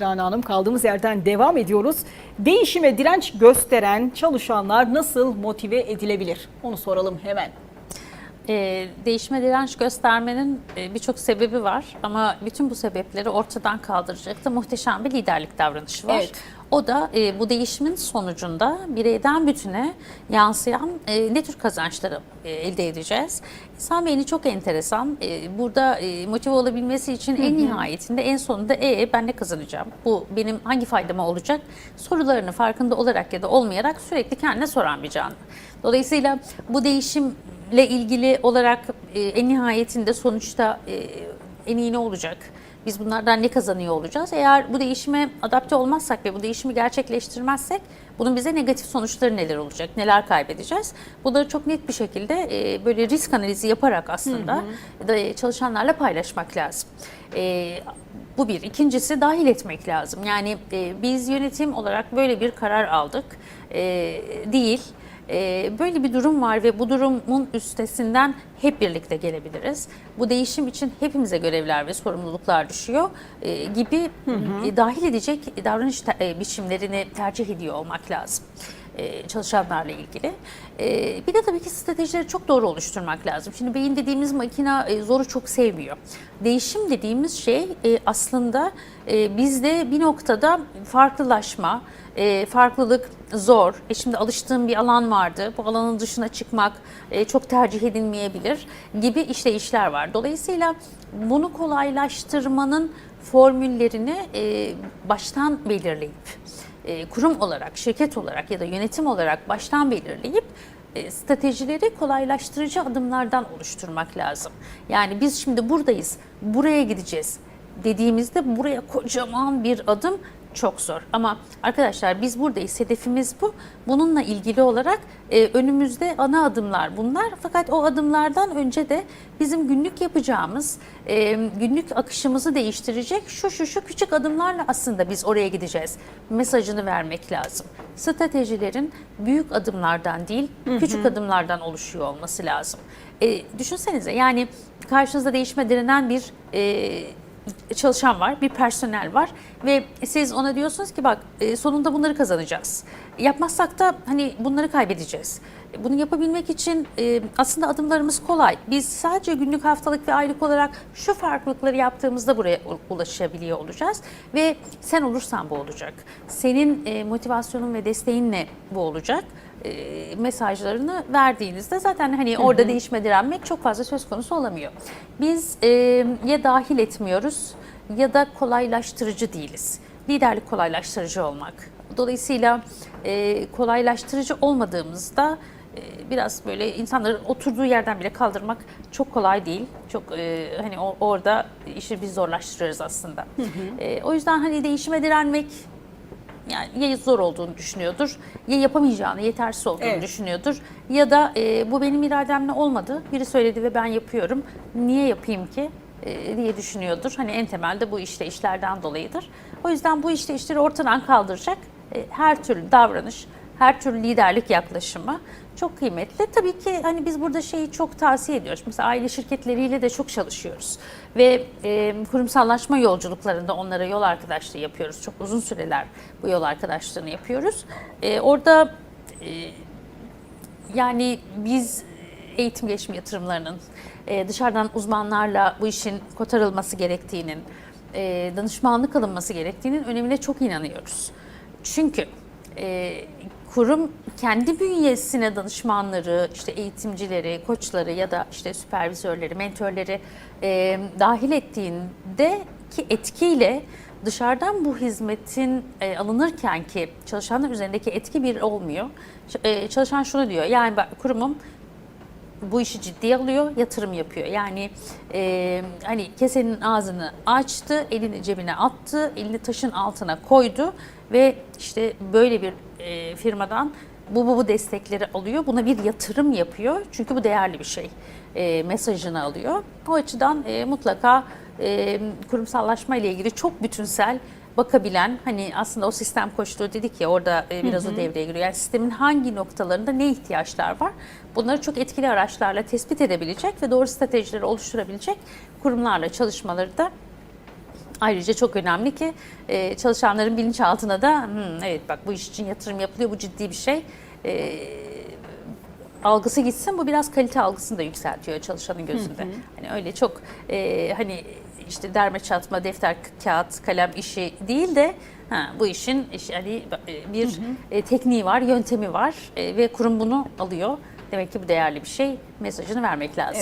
Rana Hanım kaldığımız yerden devam ediyoruz. Değişime direnç gösteren çalışanlar nasıl motive edilebilir? Onu soralım hemen. Ee, değişime direnç göstermenin e, birçok sebebi var ama bütün bu sebepleri ortadan kaldıracak da muhteşem bir liderlik davranışı var. Evet. O da e, bu değişimin sonucunda bireyden bütüne yansıyan e, ne tür kazançları e, elde edeceğiz? İnsan beyni çok enteresan. E, burada e, motive olabilmesi için en nihayetinde en sonunda e ben ne kazanacağım? Bu benim hangi faydama olacak? Sorularını farkında olarak ya da olmayarak sürekli kendine soran bir canlı. Dolayısıyla bu değişimle ilgili olarak e, en nihayetinde sonuçta e, en iyi ne olacak? Biz bunlardan ne kazanıyor olacağız? Eğer bu değişime adapte olmazsak ve bu değişimi gerçekleştirmezsek bunun bize negatif sonuçları neler olacak? Neler kaybedeceğiz? Bunları çok net bir şekilde e, böyle risk analizi yaparak aslında da çalışanlarla paylaşmak lazım. E, bu bir. İkincisi dahil etmek lazım. Yani e, biz yönetim olarak böyle bir karar aldık. E, değil. Ee, böyle bir durum var ve bu durumun üstesinden hep birlikte gelebiliriz. Bu değişim için hepimize görevler ve sorumluluklar düşüyor ee, gibi e, dahil edecek davranış te- e, biçimlerini tercih ediyor olmak lazım çalışanlarla ilgili. E, bir de tabii ki stratejileri çok doğru oluşturmak lazım. Şimdi beyin dediğimiz makina e, zoru çok sevmiyor. Değişim dediğimiz şey e, aslında e, bizde bir noktada farklılaşma, e, farklılık zor. E şimdi alıştığım bir alan vardı. Bu alanın dışına çıkmak e, çok tercih edilmeyebilir gibi işleyişler var. Dolayısıyla bunu kolaylaştırmanın formüllerini e, baştan belirleyip e, kurum olarak, şirket olarak ya da yönetim olarak baştan belirleyip e, stratejileri kolaylaştırıcı adımlardan oluşturmak lazım. Yani biz şimdi buradayız, buraya gideceğiz dediğimizde buraya kocaman bir adım çok zor. Ama arkadaşlar biz buradayız, hedefimiz bu. Bununla ilgili olarak e, önümüzde ana adımlar bunlar. Fakat o adımlardan önce de bizim günlük yapacağımız, e, günlük akışımızı değiştirecek şu şu şu küçük adımlarla aslında biz oraya gideceğiz. Mesajını vermek lazım. Stratejilerin büyük adımlardan değil, küçük adımlardan oluşuyor olması lazım. E, düşünsenize yani karşınızda değişime direnen bir e, çalışan var, bir personel var ve siz ona diyorsunuz ki bak e, sonunda bunları kazanacağız. Yapmazsak da hani bunları kaybedeceğiz. Bunu yapabilmek için e, aslında adımlarımız kolay. Biz sadece günlük, haftalık ve aylık olarak şu farklılıkları yaptığımızda buraya ulaşabiliyor olacağız ve sen olursan bu olacak. Senin e, motivasyonun ve desteğinle bu olacak e, mesajlarını verdiğinizde zaten hani orada değişme direnmek çok fazla söz konusu olamıyor. Biz e, ya dahil etmiyoruz ya da kolaylaştırıcı değiliz. Liderlik kolaylaştırıcı olmak. Dolayısıyla e, kolaylaştırıcı olmadığımızda biraz böyle insanların oturduğu yerden bile kaldırmak çok kolay değil. Çok e, hani o- orada işi biz zorlaştırıyoruz aslında. E, o yüzden hani değişime direnmek yani ya zor olduğunu düşünüyordur, ya yapamayacağını, yetersiz olduğunu Evet. düşünüyordur. Ya da e, bu benim irademle olmadı, biri söyledi ve ben yapıyorum, niye yapayım ki e, diye düşünüyordur. Hani en temelde bu işte işlerden dolayıdır. O yüzden bu işte işleri ortadan kaldıracak e, her türlü davranış, her türlü liderlik yaklaşımı çok kıymetli. Tabii ki hani biz burada şeyi çok tavsiye ediyoruz. Mesela aile şirketleriyle de çok çalışıyoruz. Ve e, kurumsallaşma yolculuklarında onlara yol arkadaşlığı yapıyoruz. Çok uzun süreler bu yol arkadaşlığını yapıyoruz. E, orada e, yani biz eğitim gelişim yatırımlarının e, dışarıdan uzmanlarla bu işin kotarılması gerektiğinin, e, danışmanlık alınması gerektiğinin önemine çok inanıyoruz. Çünkü e, kurum kendi bünyesine danışmanları, işte eğitimcileri, koçları ya da işte süpervizörleri, mentörleri e, dahil ettiğinde ki etkiyle dışarıdan bu hizmetin e, alınırken ki çalışanlar üzerindeki etki bir olmuyor. E, çalışan şunu diyor, yani ben, kurumum bu işi ciddiye alıyor, yatırım yapıyor. Yani e, hani kesenin ağzını açtı, elini cebine attı, elini taşın altına koydu ve işte böyle bir e, firmadan bu, bu bu destekleri alıyor. Buna bir yatırım yapıyor. Çünkü bu değerli bir şey. E, mesajını alıyor. O açıdan e, mutlaka e, kurumsallaşma ile ilgili çok bütünsel bakabilen hani aslında o sistem koçluğu dedik ya orada e, biraz o devreye giriyor. Yani sistemin hangi noktalarında ne ihtiyaçlar var? Bunları çok etkili araçlarla tespit edebilecek ve doğru stratejileri oluşturabilecek kurumlarla çalışmaları da Ayrıca çok önemli ki e, çalışanların bilinçaltına da "Hmm, evet bak bu iş için yatırım yapılıyor bu ciddi bir şey e, algısı gitsin bu biraz kalite algısını da yükseltiyor çalışanın gözünde. Hani öyle çok e, hani işte derme çatma defter kağıt kalem işi değil de ha, bu işin iş- hani e, bir e, tekniği var yöntemi var e, ve kurum bunu alıyor. Demek ki bu değerli bir şey mesajını vermek lazım.